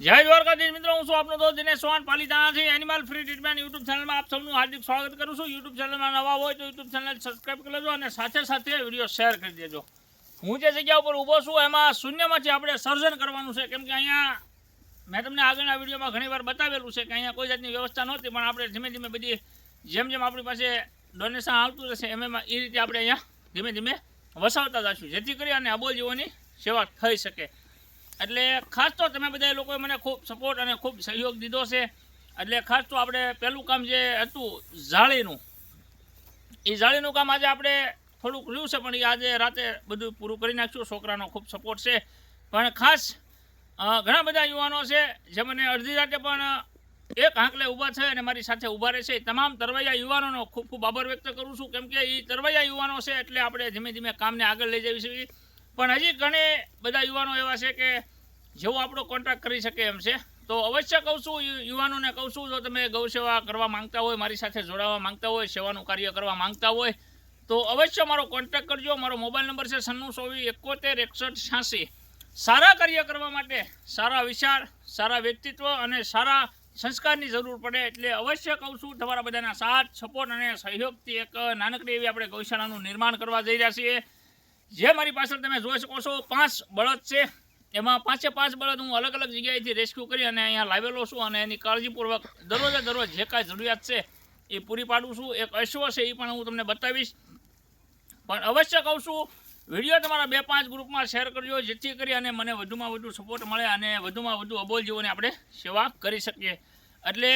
જય દ્વારકાધીશ મિત્રો, હું છું આપનો દોસ્ત દિનેશ સોહાન પાલીતાણા છે એનિમલ ફ્રી ટ્રીટમેન્ટ યુટ્યુબ ચેનલમાં આપ સૌનું હાર્દિક સ્વાગત કરું છું. યુટ્યુબ ચેનલમાં નવા હોય તો યુટ્યુબ ચેનલ સબસ્ક્રાઈબ કરી લેજો અને સાથે સાથે વીડિયો શેર કરી દેજો. હું જે જગ્યા ઉપર ઊભો છું, એમાં શૂન્યમાંથી આપણે સર્જન કરવાનું છે, કેમ કે અહીંયા મેં તમને આગળના વિડીયોમાં ઘણી વાર બતાવેલું છે કે અહીંયા કોઈ જાતની વ્યવસ્થા નહોતી, પણ આપણે ધીમે ધીમે બધી જેમ જેમ આપણી પાસે ડોનેશન આવતું રહેશે, એમ એમાં એ રીતે આપણે અહીંયા ધીમે ધીમે વસાવતા જશું જેથી કરી અને અબોલજીવોની સેવા થઈ શકે. એટલે ખાસ તો તમે બધા લોકોએ મને ખૂબ સપોર્ટ અને ખૂબ સહયોગ દીધો છે. એટલે ખાસ તો આપણે પહેલું કામ જે હતું જાળીનું એ જાળીનું કામ આજે આપણે થોડુંક રહ્યું છે, પણ એ આજે રાતે બધું પૂરું કરી નાખશું છોકરાનો ખૂબ સપોર્ટ છે. પણ ખાસ ઘણા બધા યુવાનો છે, જે મને અડધી રાતે પણ એક આંકલે ઊભા છે અને મારી સાથે ઊભા રહે એ તમામ તરવૈયા યુવાનોનો ખૂબ ખૂબ આભાર વ્યક્ત કરું છું. કેમ કે એ તરવૈયા યુવાનો છે એટલે આપણે ધીમે ધીમે કામને આગળ લઈ જવી છીએ પણ હજી ઘણે બધા યુવાનો એવા છે કે જેવો આપણો કોન્ટ્રાક્ટ કરી શકે એમ છે. તો અવશ્ય કહું છું યુવાનોને કહું છું, જો તમે ગૌસેવા કરવા માંગતા હોય, મારી સાથે જોડાવા માંગતા હોય, સેવાનું કાર્ય કરવા માંગતા હોય, તો અવશ્ય મારો કોન્ટેક્ટ કરજો. મારો મોબાઈલ નંબર છે સન્નું સોવી એકોતેર એકસઠ છ્યાસી. સારા કાર્ય કરવા માટે સારા વિચાર, સારા વ્યક્તિત્વ અને સારા સંસ્કારની જરૂર પડે એટલે અવશ્ય કહું છું, તમારા બધાના સાથ, સપોર્ટ અને સહયોગથી એક નાનકડી એવી આપણે ગૌશાળાનું નિર્માણ કરવા જઈ રહ્યા છીએ. જે મારી પાછળ તમે જોઈ શકો છો, પાંચ બળદ છે. એમાં પાંચે પાંચ બળદ હું અલગ અલગ જગ્યાએથી રેસ્ક્યુ કરી અને અહીંયા લાવેલો છું અને એની કાળજીપૂર્વક દરરોજે દરરોજ જે કાંઈ જરૂરિયાત છે એ પૂરી પાડું છું. એક અશ્વ છે એ પણ હું તમને બતાવીશ. પણ અવશ્ય કહું છું, વીડિયો તમારા બે પાંચ ગ્રુપમાં શેર કરજો, જેથી કરી અને મને વધુમાં વધુ સપોર્ટ મળે અને વધુમાં વધુ અબોલ જીવોને આપણે સેવા કરી શકીએ. એટલે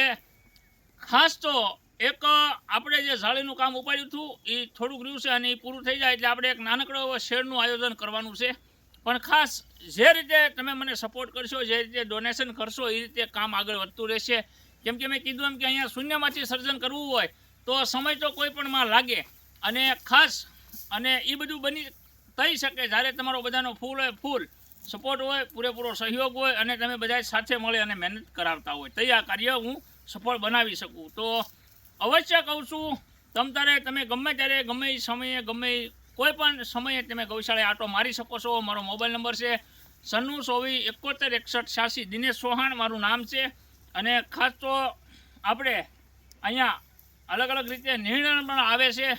ખાસ તો એક આપણે જે જાળીનું કામ ઉપાડ્યું હતું એ થોડુંક રહ્યું છે અને એ પૂરું થઈ જાય એટલે આપણે એક નાનકડો શેરનું આયોજન કરવાનું છે. પણ ખાસ જે રીતે તમે મને સપોર્ટ કરશો, જે રીતે ડોનેશન કરશો એ રીતે કામ આગળ વધતું રહેશે. કેમ કે મેં કીધું એમ કે અહીંયા શૂન્યમાંથી સર્જન કરવું હોય, તો સમય તો કોઈ પણમાં લાગે. અને ખાસ, અને એ બધું બની થઈ શકે જ્યારે તમારો બધાનો ફૂલ હોય, ફૂલ સપોર્ટ હોય, પૂરેપૂરો સહયોગ હોય અને તમે બધા સાથે મળી અને મહેનત કરાવતા હોય. તો આ કાર્ય હું સફળ બનાવી શકું. તો અવશ્ય કહું છું, તમ તારે, તમે ગમે ત્યારે, ગમે સમયે, ગમે કોઈ પણ સમયે તમે ગૌશાળાએ આટો મારી શકો છો. મારો મોબાઈલ નંબર છે સન્નુ સોવી એકોતેર એકસઠ છ્યાસી દિનેશ ચૌહાણ, મારું નામ છે. અને ખાસ તો આપણે અહીંયા અલગ અલગ રીતે નિર્ણય પણ આવે છે.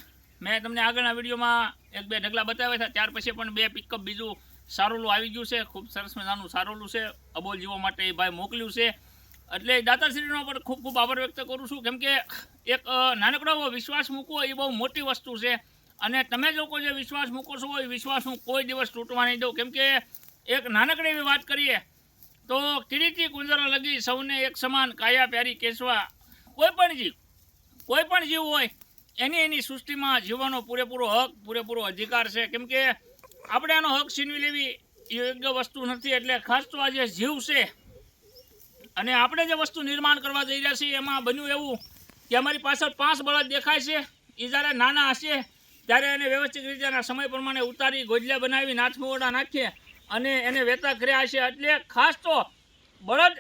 મેં તમને આગળના વિડીયોમાં એક બે ઢગલા બતાવ્યા હતા, ત્યાર પછી પણ બે પિકઅપ બીજું સારોલું આવી ગયું છે. ખૂબ સરસ મજાનું સારોલું છે. અબોલ જીવો માટે એ ભાઈ મોકલ્યું છે. એટલે દાતાશ્રીનો પણ ખૂબ ખૂબ આભાર વ્યક્ત કરું છું. કેમ કે એક નાનકડો વિશ્વાસ મૂકવો એ બહુ મોટી વસ્તુ છે. અને તમે લોકો જે વિશ્વાસ મૂકો છો, એ વિશ્વાસ હું કોઈ દિવસ તૂટવા નહીં દઉં. કેમ કે એક નાનકડી એવી વાત કરીએ, તો કિરીટી કુંજરા લગી સૌને એક સમાન કાયા પ્યારી કેસવા કોઈ પણ જીવ, કોઈ પણ જીવ હોય, એની એની સૃષ્ટિમાં જીવવાનો પૂરેપૂરો હક, પૂરેપૂરો અધિકાર છે. કેમ કે આપણે આનો હક છીનવી લેવી એ યોગ્ય વસ્તુ નથી. એટલે ખાસ તો આ જે જીવ છે અને આપણે જે વસ્તુ નિર્માણ કરવા જઈ રહ્યા છીએ, એમાં બન્યું એવું કે અમારી પાછળ પાંચ બળદ દેખાય છે. એ જ્યારે નાના હશે, ત્યારે એને વ્યવસ્થિત રીતે સમય પ્રમાણે ઉતારી ગોજલા બનાવી નાથમોડા નાખીએ અને એને વેતા કર્યા હશે. એટલે ખાસ તો બળદ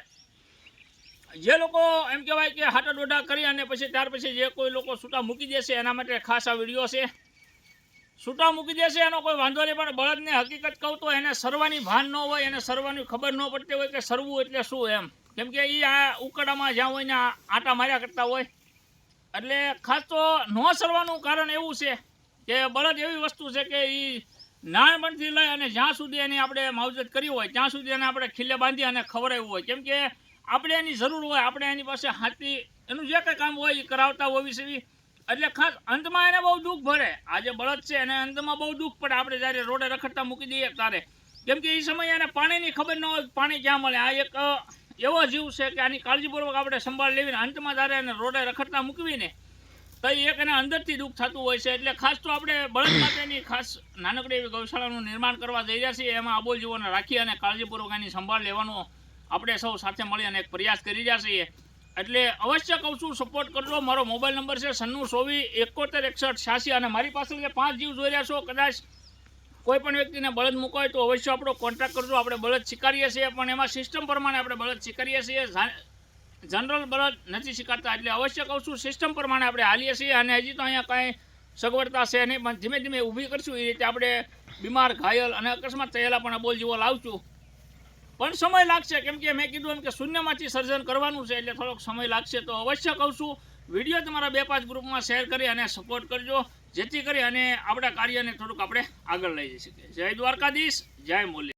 જે લોકો એમ કહેવાય કે હાટા ડોડા કરી અને પછી ત્યાર પછી જે કોઈ લોકો છૂટા મૂકી દેશે, એના માટે ખાસ આ વીડિયો છે. છૂટા મૂકી દેશે એનો કોઈ વાંધો નહીં, પણ બળદને હકીકત કહું તો એને સરવાની ભાન ન હોય, એને સરવાની ખબર ન પડતી હોય કે સરવું એટલે શું એમ. કેમ કે એ આ ઉકડામાં જ્યાં હોય ને આટા માર્યા કરતા હોય. એટલે ખાસ તો ન સરવાનું કારણ એવું છે કે બળદ એવી વસ્તુ છે કે એ નાનપણથી લઈ અને જ્યાં સુધી એની આપણે માવજત કરી હોય, ત્યાં સુધી એને આપણે ખીલે બાંધી અને ખવડાવ્યું હોય. કેમ કે આપણે એની જરૂર હોય, આપણે એની પાસે હાથી એનું જે કંઈ કામ હોય એ કરાવતા હોવી સેવી. એટલે ખાસ અંતમાં એને બહુ દુઃખ ભરે. આજે બળદ છે એને અંતમાં બહુ દુઃખ પડે. આપણે જ્યારે રોડે રખડતા મૂકી દઈએ ત્યારે. કેમ કે એ સમયે એને પાણીની ખબર ન હોય પાણી ક્યાં મળે. આ એક એવો જીવ છે કે આની કાળજીપૂર્વક આપણે સંભાળ લેવીને અંતમાં તારે એને રોડે રખડતા મૂકવીને, તો એક એને અંદરથી દુઃખ થતું હોય છે. એટલે ખાસ તો આપણે બળદ માટેની ખાસ નાનકડી એવી ગૌશાળાનું નિર્માણ કરવા જઈ રહ્યા છીએ. એમાં આબોલ જીવોને રાખી અને કાળજીપૂર્વક એની સંભાળ લેવાનો આપણે સૌ સાથે મળી અને એક પ્રયાસ કરી રહ્યા છીએ. એટલે અવશ્ય કહું છું સપોર્ટ કરજો મારો મોબાઈલ નંબર છે સન્નું સોવી એકોતેર એકસઠ છ્યાસી અને મારી પાસે જે પાંચ જીવ જોઈ રહ્યા છો. કદાચ કોઈ પણ વ્યક્તિને બળદ મૂકવાય તો અવશ્ય આપણો કોન્ટ્રાક્ટ કરજો. આપણે બળદ શીખારીએ છીએ, પણ એમાં સિસ્ટમ પ્રમાણે આપણે બળદ શીખારીએ છીએ. જનરલ બળદ નથી શીખાતા એટલે અવશ્ય કહું છું સિસ્ટમ પ્રમાણે આપણે હાલીએ છીએ. અને હજી તો અહીંયા કાંઈ સગવડતા છે નહીં, પણ ધીમે ધીમે ઊભી કરશું. એ રીતે આપણે બીમાર, ઘાયલ અને અકસ્માત થયેલા પણ બોલ જેવો લાવશું. પણ સમય લાગશે. કેમ કે મેં કીધું એમ કે શૂન્યમાંથી સર્જન કરવાનું છે, એટલે થોડોક સમય લાગશે. તો અવશ્ય કહું છું, વીડિયો તમારા બે પાંચ ગ્રુપમાં શેર કરી અને સપોર્ટ કરજો. જેથી કરી અને આપણા કાર્યને થોડુંક આપણે આગળ લઈ જઈ શકીએ. જય દ્વારકાધીશ, જય મોલી